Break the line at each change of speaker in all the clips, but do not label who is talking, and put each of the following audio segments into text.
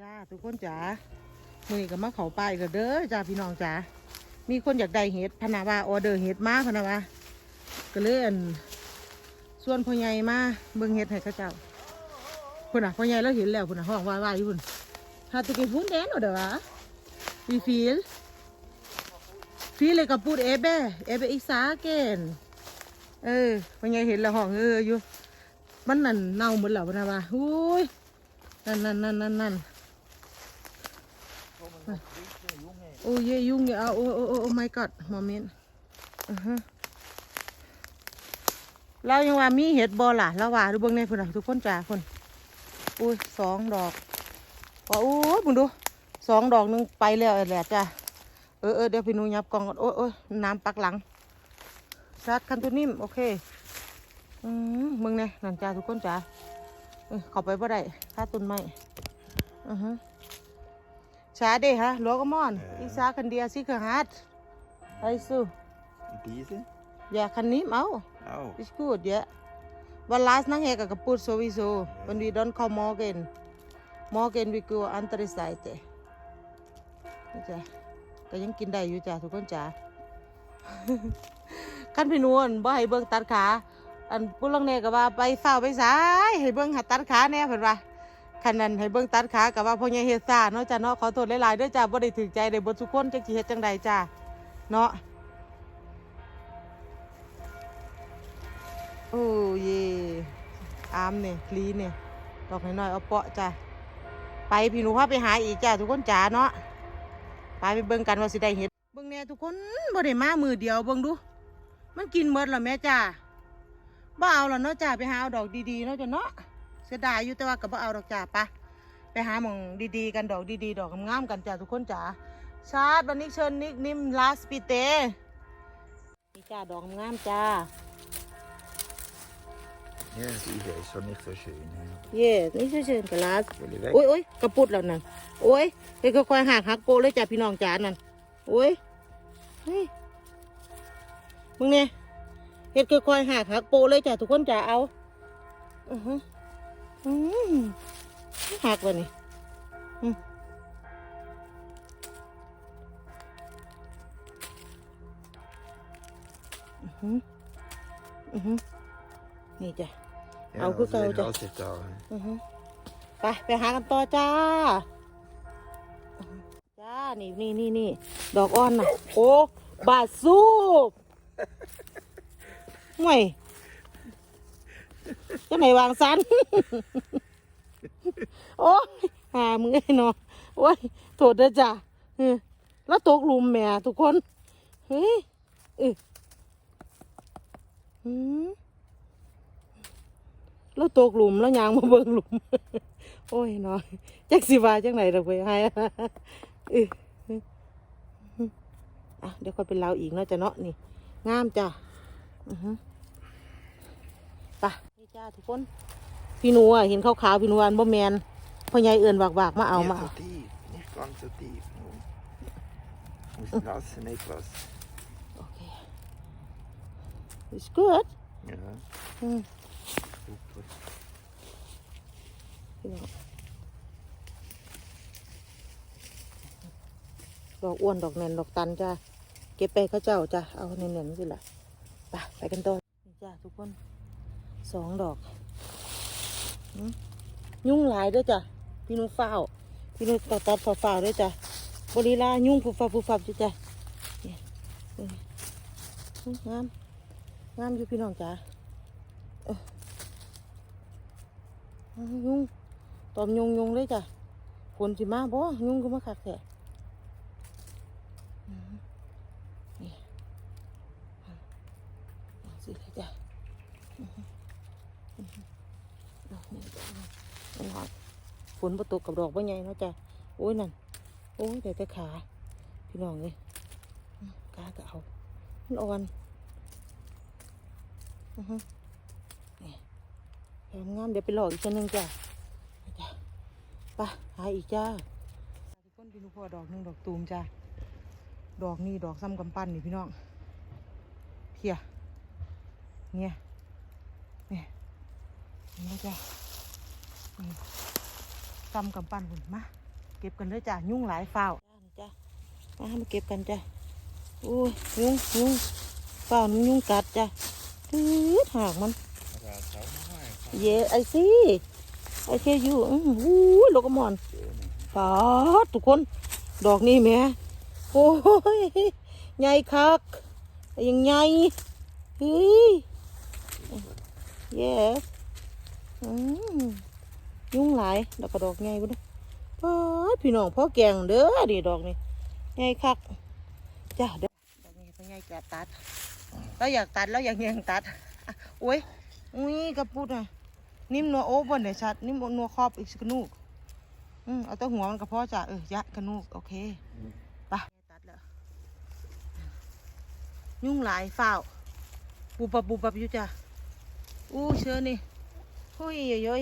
จ้าทุกคนจ๋ามือนี้ก็มาเขาไปกันเด้อจ้าพี่น้องจ๋ามีคนอยากได้เห็ดพนาวาออเดอร์เห็ดมาพนาวาก็เลยอันส่วนพ่อใหญ่มาเบิ่งเห็ดให้ข้าเจ้าพุ่นอะพ่อใหญ่แล้วเห็นแล้วพุ่นอะห้องว่าว่าอยู่พุ่นฮาตุกิพุ่นแดนเด้อวะวีฟีลฟีลเลยกับพูดเอเบเอเบอีสาเกนเออพ่อใหญ่เห็นแล้วห้องเอออยู่มันนั่นเน่าหมดแล้วพนาวาอุ้ยนั่นนั่นนั่นนั่นนั่น โอ้ยยุ่งเนี่ยเอาโอ้โอ้โอ้โอ้ my god โมเมนต์อือฮะเรายังว่ามีเห็ดบอล่ะเราว่าดูเบิ่งในพุ่นน่ะทุกคนจ้าคนอุ้ยสองดอกว่าโอ้ยมึงดูสองดอกนึงไปแล้วแหละจ้าเออเออเดี๋ยวพี่นูยับกล่องก่อนโอ้ยโอ้ยน้ำปักหลังซัดคันตัวนิ่มโอเคอืมมึงเนี่ยนั่นจ้าทุกคนจ้าเออข้าไปบ่ได้ค่าต้นไม้อือฮะ Schade, ha? Schau mal.
Ja.
Ich sage dir sicher hart. Weißt du?
Und diese?
Ja, kann nehmen auch.
Auch.
Ist gut, ja. Weil last nachher kaputt sowieso. Wenn wir dann kommen morgen. Morgen wir gehen andere Seite. นี่จ้ะก็ยังกินได้อยู่จ้ะทุกคนจ้ะขั้นพี่นวลบ่ให้เบิ่งตัดขา อันปุ้ลังเนก็ว่าไปเฝ้าไปสายให้เบิ่งหัดตัดขาแน่เพิ่นว่า คันนั้นให้เบิ่งตัดขากับว่าพ่อใหญ่เฮ็ดซ่าเนาะจ้ะเนาะขอโทษหลายๆด้วยจ้ะบ่ได้ถึกใจได้เบ่ทุกคนจักสิเฮ็ดจังใดจ้ะเนาะโอ้เย่อามเนี่ยคลีเนี่ยดอกน้อยๆเอาเปาะจ้ะไปพี่หนูพาไปหาอีกจ้ะทุกคนจ๋าเนาะไปไปเบิ่งกันว่าสิได้เฮ็ดเบิ่งแน่ทุกคนบ่ได้มามือเดียวเบิ่งดู มันกินหมดแล้วแม่จ้าบ่เอาแล้วเนาะจ้าไปหาเอาดอกดีๆเนาะจ้ะเนาะ สียดายอยู่แต่ว่าก็บ่เอาดอกจ้าปะไปหาหมองดีๆกันดอกดีๆ ดอกงามๆกันจ้าทุกคนจ้าชาติวันนี้เชิญนิกนิมลาสปิเตนี่จ้าดอกงามจ้า
Ja, diese ist schon nicht so schön. Ja.
เย่นี่เชิญกลาส
Will ich weg?
โอ้ยโอ้ยกระปุดแล้วนั่นโอ้ยเฮ้ยค่อยๆหักหักโปะเลยจ้าพี่น้องจ้านั่นโอ้ยเฮ้ยมึงเนี่ยเฮ็ดค่อยๆหักหักโปะเลยจ้าทุกคนจ้าเอาอือฮึ อืมหักวะนี่อืมอือฮึอือฮึนี่จ้ะ
Ja,
Auch gut,
also den
Alter.
lasse ich da.
อือฮึไปไปหากันต่อจ้า จ้า นี่นี่นี่นี่ดอกอ้อนน่ะ โอ้ บาดซูบห่วย จะไหนวางสันโอ้ยหามึงไอ้เนาะโอ้ยโทษเด้อจ้าแล้วตกหลุมแม่ทุกคน เฮ้ยเอออืมแล้วตกหลุมแล้วยางมาเบิ่งหลุม โอ้ยเนาะจักสิวาจังไหนเราไปให้เอออะเดี๋ยวค่อยไปเล่าอีกเนาะจะเนาะนี่ งามจ้ะอือฮึไป จ้าทุกคนพี่หนูอะเห็นขาวๆพี่หนูอันบ่แมนพ่อใหญ่เอื่นวากๆมาเอา
Nicht
มา
so
เอา
tief, nicht ganz so tief. nur. Muss lassen etwas.
โอเค it's good
Ja,
อืม
super.
พี่น้องดอกอ้วนดอกแน่นดอกตันจ้าเก็บไปเขาเจ้าจ้าเอาแน่นๆสิล่ะไปไปกันต่อนี่จ้าทุกคน สองดอก ยุ่งหลายด้วยจ้ะ พี่นุ้งฝ้า พี่นุ้งตัดตัดฝ่าวๆด้วยจ้ะบริลายุ่งผูฟับผูฟับจ้ะจ้ะงาม งามอยู่พี่น้องจ้าเอ้อยุ่งตอมยุงยุงเลยจ้ะฝนสิมาบ่ยุ่งก็มาคักแท้อืมนี่เอาสิเลยจ้ะ อือฮึอือฮึเอานี่จ้ะเอาหอยฝนประตกกับดอกบ่ใหญ่เนาะจ้ะโอ้ยนั่น โอ้ยแต่แต่ขา พี่น้องเลยอืมขาก็เอามันอ่อนอือฮึนี่งามเดี๋ยวไปหลอกอีกตัวหนึงจ้ะจ้ะไปหาอีกจ้าทุกคนพี่นุพ่อดอกหนึ่งดอกตูมจ้าดอกนี่ดอกซ้ำกำปั้นนี่พี่น้องเพียเนี่ยเนี่ย นไหมจ้านี่ซ้ำกำปั้นคุณมาเก็บกันเลยจ้ะยุ่งหลายฝ้าวจ้ะมามาเก็บกันจ้ะโอ้ยยุ่งยุ่งฝ้าวมันยุ่งกัดจ้ะตืดหากมันเย่ไอซี่ไอเทยูอือหูยโลกมอนปาดทุกคนดอกนี่แหม่โอ้ยใหญ่คักยังใหญ่เฮ้ย yes อืม ยุ่งหลายแล้วก็ดอกใหญ่บุ้นปาดพี่น้องพ่อแกงเด้อดีดอกนี่ใหญ่คักจ้าเด้อดอกนี้พ่อใหญ่จะตัดเราอยากตัดแล้วอยากยังตัดโอ้ยอุ้ยกระปุดอะนิ่มนัวโอ้บนเนี่ยชัดนิ่มนัวครอบอีกสกนูกอืมเอาแต่หัวมันก็พอจ้ะเออยะกระนูกโอเคไปตัดแล้วยุ่งหลายเฝ้าปูปับปูปับอยู่จ้ะอู้เชื่อนี่ หุ้ยเยอะ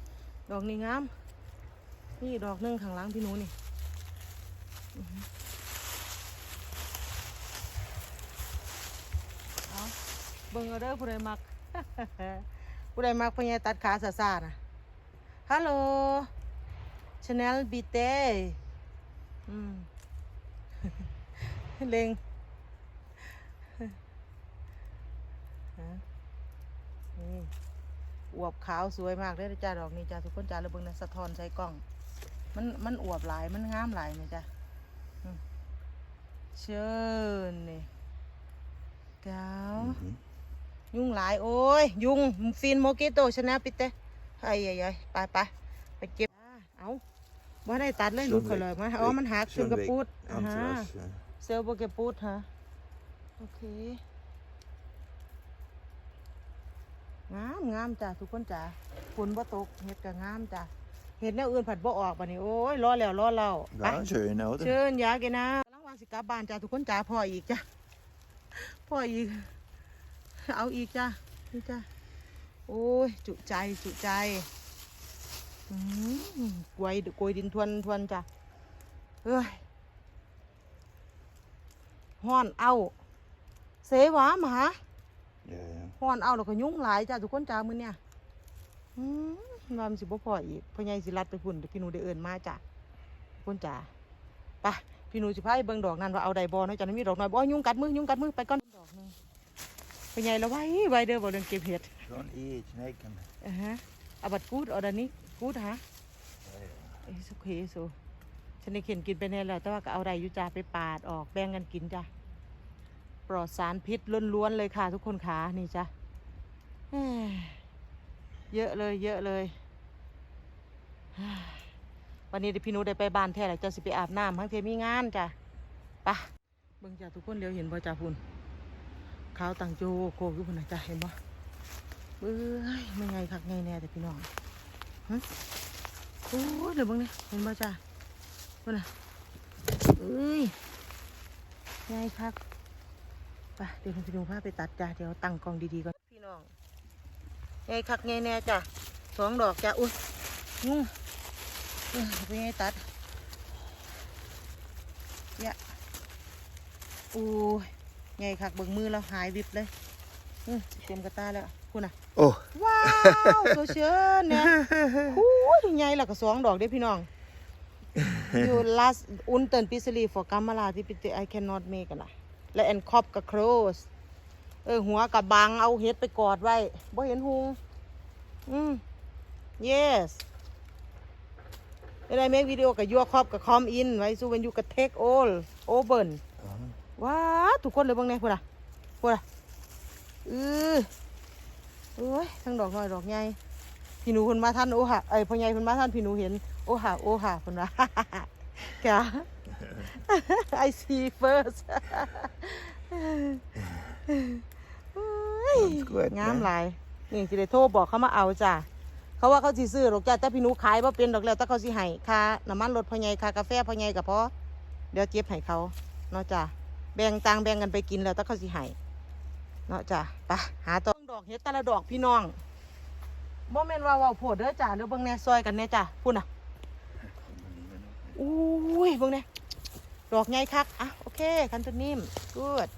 ๆดอกนี่งาม นี่ดอกนึงข้างหลังพี่หนูนี่เอาเบิ่งเอาเด้อผู้ใดมัก ผู้ใดมักพญาตัดขาซาซาๆนะฮัลโหลชาแนลบีเต้อืมเล็งฮะนี่ อวบขาวสวยมากเลยนะจ้าดอกนี้จ้าทุกคนจ้าระเบิงนะสะท้อนใส่กล้อง มันมันอวบหลายมันงามหลายนะจ้าอืมเชิญนี่เก้ายุงหลายโอ้ย ยุงฟินโมกิโตชนะปิเตไอ้ยัยไปไปไปเก็บอ่าเอาบ่ได้ตัดเลยหลุดเขาเลยมาอ๋อมันหักซึ่งกระปุดอ่าฮะเซลล์โบเกปุดฮะโอเค งามงามจ้ะทุกคนจ้ะฝนบ่ตกเห็ดก็งามจ้ะเห็ดแนวอื่นผัดบ่ออกบัดนี้โอ้ยรอแล้วรอเล่าไป
Ja, schön, oder?
เชิญยาแกนะกำลังวางสิกลับบ้านจ้าทุกคนจ้าพ่ออีกจ้าพ่ออีก เอาอีกจ้านี่จ้าโอ้ย จุใจจุใจอืมกวยกวยดินทวนทวนจ้าเฮ้ยห้อนเอา เสวาหมา
Ja, ja.
ห้อนเอาแล้วก็ยุ่งหลายจ้าทุกคนจ้ามือเนี่ยอืมว่ามันสิบ่พออีกพ่อใหญ่สิรัดไปพุ่นเดี๋ยวพี่หนูได้เอินมาจ้าทุกคนจ้าไปพี่หนูสิพาไปเบิ่งดอกนั่นว่าเอาใดบอเนาะจันมีดอกน้อยบ่ยุงกัดมือยุงกัดมือไปก่อนดอกหนึงเป็นไงละไว้ไว้เด้อบ่เรื่องเก็บเห็ด
Schon eh, Schnecken.
อ่าฮะอาบัดกูดออดานี้กูดฮะเอ้ยสุเคสุฉันได้เข็นกินไปแน่แล้วแต่ว่าก็เอาใดอยู่จ้าไปปาดออกแบ่งกันกินจ้ะป ลอดสารพิษล้วนๆเลยค่ะ ทุกคนขานี่จ้ะเยอะเลย เยอะเลยวันนี้เดี๋ยวพี่นูได้ไปบ้านแท้แล้วจ้าสิไปอาบน้ำทั้งเทมีงานจ้ะไปะเบิ่งจ้าทุกคนเดี๋ยวเห็นบ่จ้าพุ่นขาวตังโจโคกอยู่พุ่นนะจ้ะเห็นบ่เอ้ยไม่ไงคักไงแน่แต่พี่น้องฮะโอ้ยเดี๋ยวเบังนี่เห็นบ่จ้าบ่น่ะเอ้ยไงคัก ไปเดี๋ยวพี่น้องพาไปตัดจ้าเดี๋ยวตั้งกล้องดีๆก่อนพี่น้องไงคักไงแน่จ้าสองดอกจ้าอุ้ยงูเอ้ยไปไงตัดยะโอ้ยไงคักเบิ่งมือเราหายวิบเลยอื้อเต็มกระตาแล้วคุณน่ะ
Oh,
ว้าวโซเชียลเนี่ยหูยใหญ่แล้วก็สองดอกเด้อพี่น้องอยู่ last อุนเตินปิสลี for กัมมาลาที่ปิติ I cannot make กั และ and คอบกับ close เออหัวกับบังเอาเฮ็ดไปกอดไว้บ่เห็นหุงอืม yes when I make video กับยัวครอบกับคอมอินไว้สู้ when you กับ take all open ว้าทุกคนเลยบ้างเนี่ยพูดอะพูดอะเออโอ้ยทั้งดอกน้อยดอกใหญ่พี่หนูคนมาท่านโอหะเอ้พ่อใหญ่คนมาท่านพี่หนูเห็น โอหะโอหะคนว่าแก I see first โอ้ย
Ganz gut,
งาม
ne?
หลายนี่สิได้โทรบอกเขามาเอาจ้ะเขาว่าเขาสิซื้อหรอกจ้ะแต่พี่หนูขายว่าเป็นดอกแล้วแต่เขาสิให้ค่าน้ำมันรถพ่อใหญ่ค่ากาแฟพ่อใหญ่กับพอเดี๋ยวเจ็บให้เขาเนาะจ้ะแบ่งตังค์แบ่งกันไปกินแล้วแต่เขาสิให้เนาะจ้ะไปหาต่อดอกเฮ็ดแต่ละดอกพี่น้องบ่แม่นว่าเว้าโพดเด้อจ้ะหรือเบิ่งแหน่ซอยกันแหน่จ้ะพูดน่ะอุ้ยเบิ่งแหน่ ดอกใหญ่คักอะโอเคคันตัวนิ่มกูด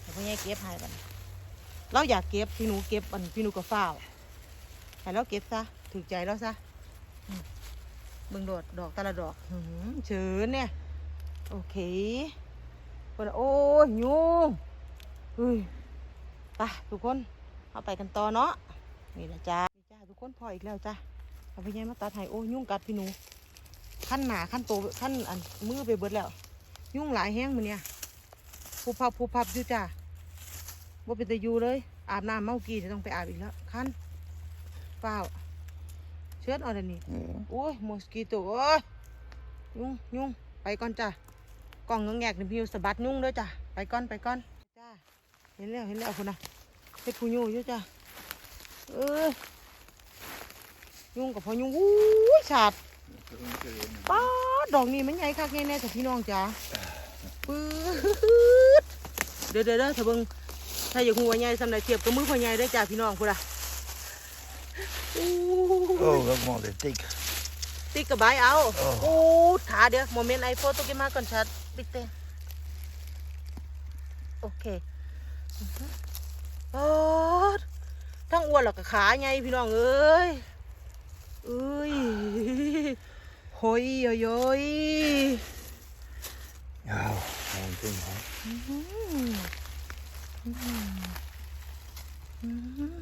เดี๋ยวพ่อใหญ่เก็บให้บัดเราอยากเก็บพี่หนูเก็บอันพี่หนูก็ฝ้าให้เราเก็บซะถูกใจเราซะเบิ่งดอกดอกแต่ละดอกหืมเชิญเนี่ยโอเคคนโอ้ยยุงเฮ้ยไปทุกคนเอาไปกันต่อเนาะนี่แหละจ้าจ้าทุกคนพออีกแล้วจ้าเอาไปยังมาตัดให้โอ้ยยุ่งกัดพี่หนู ขั้นหนาขั้นโตขั้นอันมือไปเบิดแล้ว ยุ่งหลายแห้งมือเนี่ยผูพับผูพับอยู่จ้าว่าเป็นตะยูเลย อาบน้ำเมากีจะต้องไปอาบอีกแล้วขั้นเปล่าเชื้อเอาเดี๋ยวนี้
Ja.
โอ้ยมอสกิโตโอ้ยยุ่งยุ่งไปก่อนจ้ะกล่องเงงแงกนี่พี่อยู่สะบัดยุ่งเด้อจ้ะไปก่อนไปก่อนจ้าเห็นแล้วเห็นแล้วคุณนะเฮ็ดผู้ยุ่งอยู่จ้ะเอ้ยยุ่งกับพอยุ่งอู้ยฉาดป้า ดดอกนี้มันใหญ่คักแน่ๆแต่พี่น้องจ้ะปื๊ดเดี๋ยวเดี๋ยวเดี๋ยวถ้าเบิ่งถ้าอยากหัวใหญ่สำหรับเทียบกับมือพ่อใหญ่ได้อจ้ะพี่น้องพุ่นล่ะอู้
Oh, dat man, det är dik.
ติ๊กกับบายเอา
โอ้
โอ้ถาเดี๋ยวโมเมนต์ไอโฟโตกิมาก่อนชัดติ๊กเต้โอเคอือฮึโอ้ทั้งอ้วนแล้วก็ขาไงพี่น้องเอ้ยเอ้ย โหยโยยโยย
Ja, någonting här.
อืมอืมอืม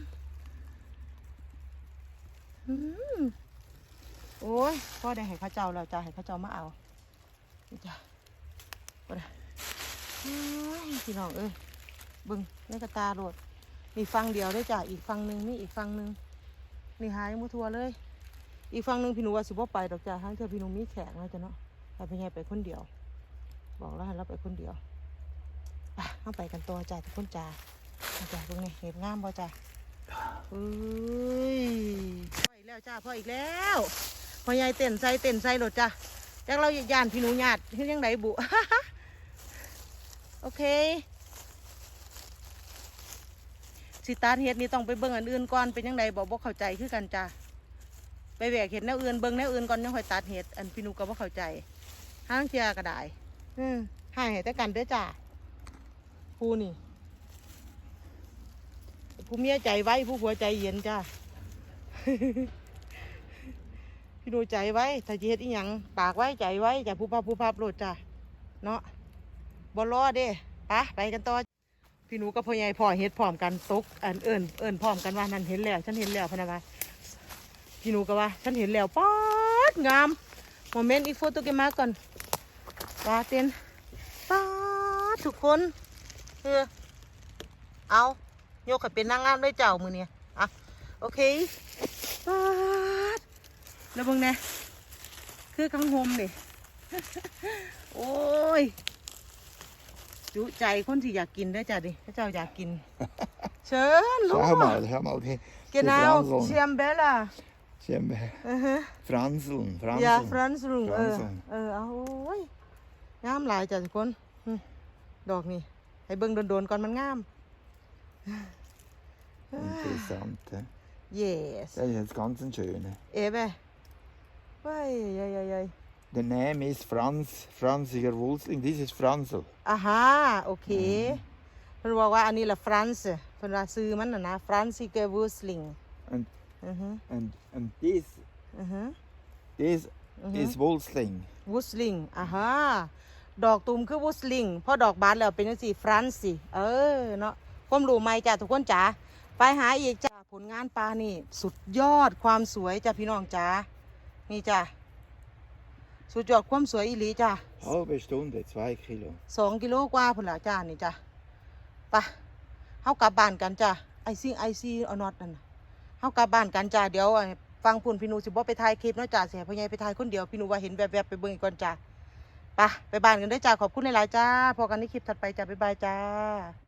อืมโอ้ยพ่อได้ให้เข้าเจ้าแล้วจ้าให้เข้าเจ้ามาเอานี่จ้ะบ่ได้เฮ้ยพี่น้องเอ้ยเบึงในกระตาโรดนี่ฟังเดียวได้อจ้ะ อีกฟังหนึ่งนี่อีกฟังหนึ่งนี่หายมุทัวเลย อีกฟังหนึ่งพี่หนูว่าสิบ่ไปดอกจ้าทั้งเธอพี่หนูมีแขกแล้วจ้ะเนาะไปเป็นไงไปคนเดียว บอกแล้วให้เราไปคนเดียวไปเอาไปกันตัวจ้าทุกคนจ้าจ้าตรงนี้เห็นงามบ่จ้าเอ้ยพ่ออีกแล้วจ้าพ่ออีกแล้วพ่อใหญ่เต้นใส่เต้นใส่รถจ้าจากเราย่านพี่หนูญาติเฮ็ดยังไงบุโอเคสิตาร์เฮ็ดนี่ต้องไปเบิ่งอันอื่นก่อนเป็นยังไงบอกบ่เข้าใจคือกันจ้า ไปแหวกเห็ดแนวอื่นเบิ่งแนวอื่นก่อนยังค่อยตัดเห็ดอันพี่หนูก็บ่เข้าใจห้างเทียก็ได้อืมห้ให้แต่กันเด้อจ้าผู้นี่ผู้เมียใจไว้ผู้ผัวใจเย็นจ้าพี่ดูใจไว้ถ้าเฮ็ดอีหยังปากไว้ใจไว้จ้ะผู้พับผู้พับโลดจ้าเนาะบ่รอเด้ไปไปกันต่อพี่หนูกับพ่อใหญ่พ่อเฮ็ดพร้อมกันตกอันเอิญเอิญพร้อมกันว่านั่นเห็นแล้วฉันเห็นแล้วพนะว่า พี่หนูก็ว่า ฉันเห็นแล้วป๊อดงามโมเมนต์อีกโฟโต้เกมาก่อนปลาเต็นปลาทุกคนเออเอาโยกให้เป็นนางงามด้วยเจ้ามือเนี่ยอะโอเคปลาดแล้วเบิ่งแน่คือกังโฮมเด้โอ้ยจุใจคนที่อยากกินได้อจ้ะดิถ้าเจ้าอยากกิน เชิญลูก
Schau mal, schau mal. Die,
เก นาวเชียมเบลล่า
Tjena,
อือฮะ
Franseln,
ยา
Franseln.
ฟรานซ์ลุงเออ
Franseln
เออเอาโอ้ยงามหลายจ้ะทุกคนอืมดอกนี่ให้เบิ่งโดนๆก่อนมันงาม
Interessant. hä?
yes
Das ist jetzt ganz ein schöner.
เอ๋ไปไปยัยยัยยัย
Der Name ist Franz, Franziger Wulsling. Das ist Fransel.
อ่าฮะโอเคเพิ่นบอกว่าอันนี้ละฟรานซ์เพิ่นว่าซื้อมันน่ะนะฟรานซิเกวูสลิง
Und,
อือฮึ
und, und das,
อือฮึ
das
Mhm.
ist Wulsling.
วูสลิงอ่าฮะดอกตูมคือวูสลิงพอดอกบานแล้วเป็นจังซี่ฟรานซิเออเนาะความรู้ใหม่จ้ะทุกคนจ๋าไปหาอีกจ้ะผลงานปลานี่ สุดยอดความสวยจ้ะพี่น้องจ๋านี่จ้ะสุดยอดความสวยอีหลีจ้ะ
Halbe Stunde, zwei Kilo.
สองกิโลกว่าพุ่นละจ้านี่จ้ะไปะเฮากลับบ้านกันจ้ะไอซีไอซีเอาน็อตนั่นน่ะ เฮากลับบ้านกันจ้าเดี๋ยวฟังพุ่นพี่นูสิบ่ไปถ่ายคลิปเนาะจ้าเสียพ่อใหญ่ไปถ่ายคนเดียวพี่นูว่าเห็นแวบๆไปเบิ่งอีกก่อนจ้าไปไปบ้านกันได้จ้าขอบคุณหลายๆจ้าพอกันในคลิปถัดไปจ้าบ๊ายบายจ้า